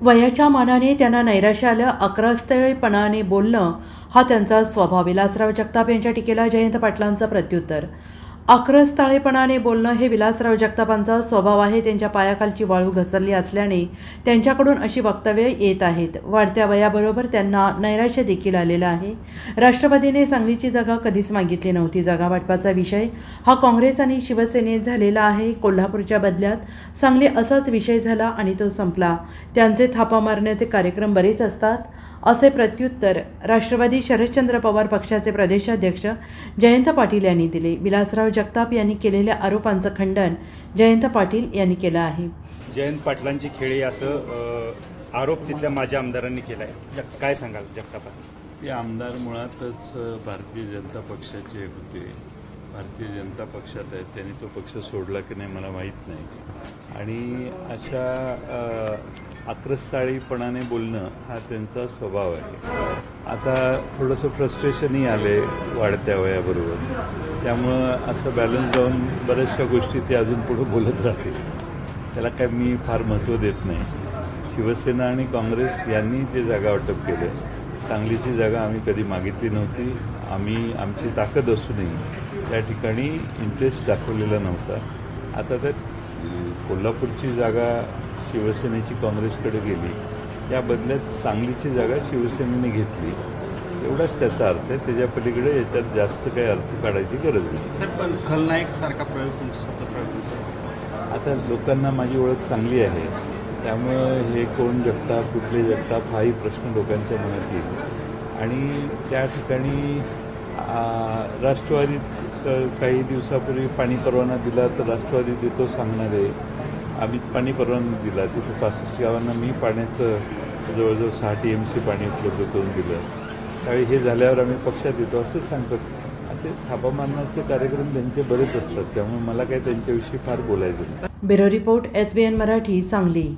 वयाच्या मानाने त्यांना नैराश्य आलं अक्रस्तळेपणाने बोलणं हा त्यांचा स्वभाव. विलासराव जगताप यांच्या टीकेला जयंत पाटलांचं प्रत्युत्तर. आक्रस्ताळेपणाने बोलणं हे विलासराव जगतापांचा स्वभाव आहे. त्यांच्या पायाखालची वाळू घसरली असल्याने त्यांच्याकडून अशी वक्तव्य येत आहेत. वाढत्या वयाबरोबर त्यांना नैराश्य देखील आलेलं आहे. राष्ट्रवादीने सांगलीची जागा कधीच मागितली नव्हती. जागा वाटपाचा विषय हा काँग्रेस आणि शिवसेनेत झालेला आहे. कोल्हापूरच्या बदल्यात सांगली असाच विषय झाला आणि तो संपला. त्यांचे थापा मारण्याचे कार्यक्रम बरेच असतात. असे प्रत्युत्तर राष्ट्रवादी शरदचंद्र पवार पक्षाचे प्रदेशाध्यक्ष जयंत पाटील यांनी दिले. विलासराव जगताप यांनी केलेल्या आरोपांचं खंडन जयंत पाटील यांनी केलं आहे. जयंत पाटलांची खेळी असं आरोप तिथल्या माझ्या आमदारांनी केला आहे काय सांगाल जगतापा? ते आमदार मुळातच भारतीय जनता पक्षाचे होते. भारतीय जनता पक्षात आहेत. त्यांनी तो पक्ष सोडला की नाही मला माहीत नाही. आणि अशा आक्रस्ताळीपणाने बोलणं हा त्यांचा स्वभाव आहे. आता थोडंसं फ्रस्ट्रेशनही आले वाढत्या वयाबरोबर. त्यामुळं असं बॅलन्स जाऊन बऱ्याचशा गोष्टी ते अजून पुढं बोलत राहतील. त्याला काय मी फार महत्त्व देत नाही. शिवसेना आणि काँग्रेस यांनी ते जागा वाटप केलं सांगलीची जागा आम्ही कधी मागितली नव्हती. आम्ही आमची ताकद असूनही त्या ठिकाणी इंटरेस्ट दाखवलेला नव्हता. आता तर कोल्हापूरची जागा शिवसेनेची काँग्रेसकडे गेली. या बदल्यात सांगलीची जागा शिवसेनेने घेतली. एवढाच त्याचा अर्थ आहे. त्याच्या पलीकडे याच्यात जास्त काही अर्थ काढायची गरज नाही. पण खलनायक सारखा प्रयोग तुमचा आता लोकांना माझी ओळख चांगली आहे. त्यामुळं हे कोण जगताप कुठले जगताप हाही प्रश्न लोकांच्या मनात येईल. आणि त्या ठिकाणी राष्ट्रवादीत काही दिवसापूर्वी पाणी परवाना दिला तर राष्ट्रवादी देतो सांगणारे आम्ही पाणी परवाना दिला. तिथे पासष्ट गावांना मी पाण्याचं जवळजवळ सहा टी एम सी पाणी उपलब्ध करून दिलं. त्यावेळी हे झाल्यावर आम्ही पक्षात येतो असं सांगतात. असे थापामारणाचे कार्यक्रम त्यांचे बरेच असतात. त्यामुळे मला काही त्यांच्याविषयी फार बोलायचं bureau report S B N Marathi Sangli.